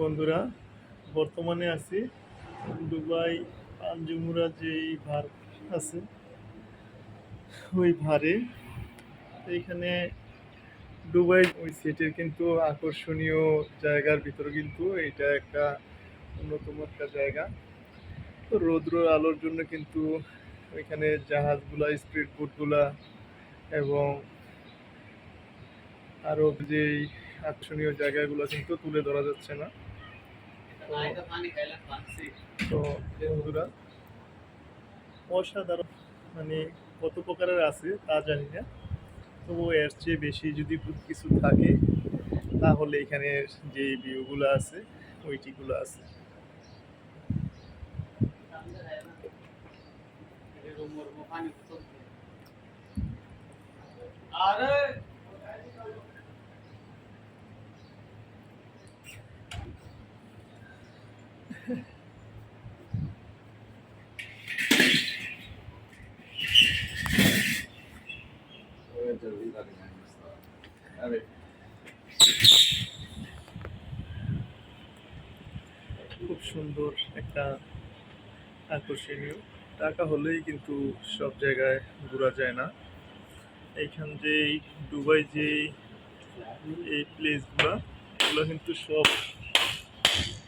বন্ধুরা, বর্তমানে আছি দুবাই আঞ্জুমুরা যেই ভার আছে, ওই ভারে। এইখানে দুবাই ওই সিটির কিন্তু আকর্ষণীয় জায়গার ভিতরে কিন্তু এটা একটা অন্যতম একটা জায়গা। তো রৌদ্র আলোর জন্য কিন্তু ওইখানে জাহাজগুলা স্পিড বোটগুলা এবং আরও যেই আকর্ষণীয় জায়গাগুলো কিন্তু তুলে ধরা যাচ্ছে না। তো বন্ধুরা, অসাধারণ মানে কত প্রকারের আছে তা জানি না। তবু এর চেয়ে বেশি যদি কিছু থাকে, তাহলে এখানে যে ভিউগুলো আছে, ওইটিগুলো আছে। আরে! খুব সুন্দর একটা আকর্ষণীয়। টাকা হলেই কিন্তু সব জায়গায় ঘোরা যায় না। এইখান যে দুবাই যে এই প্লেসগুলো এগুলো কিন্তু সব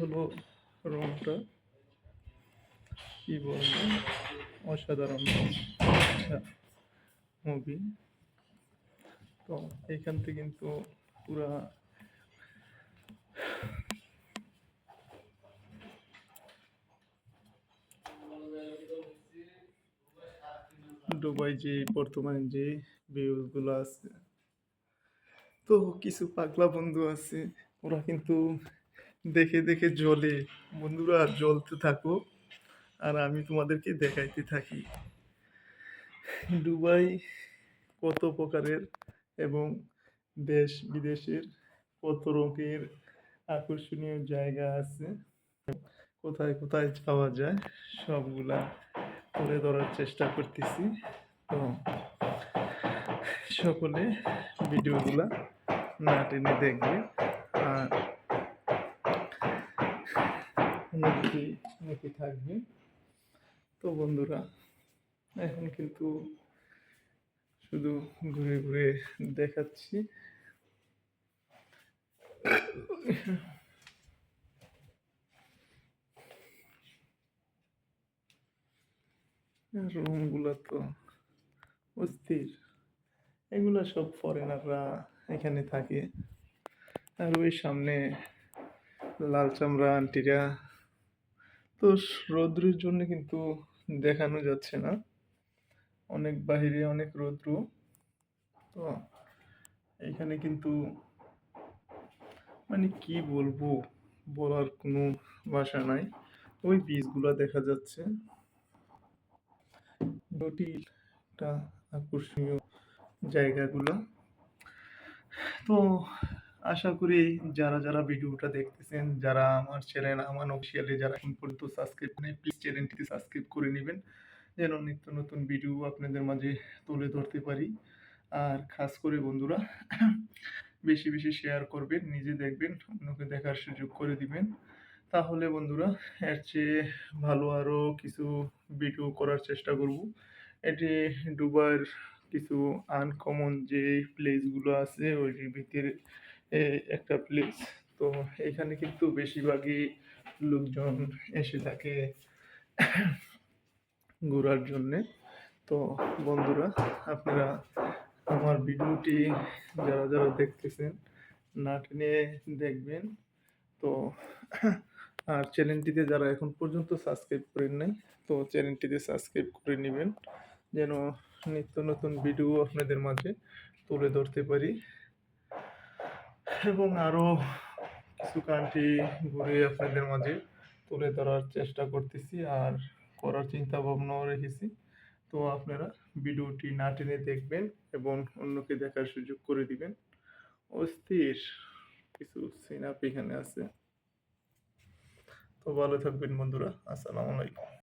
হলো রংটা কি বলব? অসাধারণ। মুভি তো এইখান থেকে কিন্তু পুরা দুবাই যে, বর্তমানে যে ভিউজগুলো আছে। তো কিছু পাগলা বন্ধু আছে, ওরা কিন্তু দেখে দেখে জ্বলে। বন্ধুরা, জ্বলতে থাকো, আর আমি তোমাদেরকে দেখাইতে থাকি। দুবাই কত প্রকারের এবং দেশ বিদেশের কত রকমের আকর্ষণীয় জায়গা আছে। কোথায় কোথায় যাওয়া যায়, সবগুলা তুলে ধরার চেষ্টা করতেছি। তো সকলে ভিডিওগুলা না টেনে দেখবে। আর অনুভূতি মুখে থাকবে। তো বন্ধুরা, এখন কিন্তু শুধু ঘুরে ঘুরে দেখাচ্ছি। রুমগুলো তো অস্থির। এগুলো সব ফরেনাররা এখানে থাকে। আর ওই সামনে লাল চামড়া আন্টিরা তো রৌদ্রের জন্য কিন্তু দেখানো যাচ্ছে না। অনেক বাহিরে অনেক রৌদ্র। তো এখানে কিন্তু মানে কি বলব? বলার কোনো ভাষা নাই। ওই বীজগুলো দেখা যাচ্ছে। জটিল একটা আকর্ষণীয় জায়গাগুলো। তো আশা করি যারা যারা ভিডিওটা দেখতেছেন, যারা আমার চ্যানেল আমার অফিসিয়ালি যারা এখন পর্যন্ত সাবস্ক্রাইব নেই প্লিজ চ্যানেলটিকে সাবস্ক্রাইব করে নেবেন, যেন নিত্য নতুন ভিডিও আপনাদের মাঝে তুলে ধরতে পারি। আর খাস করে বন্ধুরা, বেশি বেশি শেয়ার করবেন, নিজে দেখবেন, অন্যকে দেখার সুযোগ করে দিবেন। তাহলে বন্ধুরা, এর চেয়ে ভালো আরও কিছু ভিডিও করার চেষ্টা করব। এটি ডুবার কিছু আনকমন যে প্লেসগুলো আছে ওই ভিতরে একটা প্লেস তো এখানে কিন্তু বেশিরভাগই লোকজন এসে থাকে ঘোরার জন্যে। তো বন্ধুরা, আপনারা আমার ভিডিওটি যারা যারা দেখতেছেন, না টেনে দেখবেন। তো আর চ্যানেলটিতে যারা এখন পর্যন্ত সাবস্ক্রাইব করেন নাই, তো চ্যানেলটিতে সাবস্ক্রাইব করে নেবেন। যেন নিত্য নতুন ভিডিও আপনাদের মাঝে তুলে ধরতে পারি। এবং আরও কিছু কান্ট্রি ঘুরে আপনাদের মাঝে তুলে ধরার চেষ্টা করতেছি আর করার চিন্তা ভাবনাও রেখেছি। তো আপনারা ভিডিওটি না টেনে দেখবেন এবং অন্যকে দেখার সুযোগ করে দিবেন। অস্থির কিছু সিনাপ এখানে আছে। তো ভালো থাকবেন বন্ধুরা, আসসালামু আলাইকুম।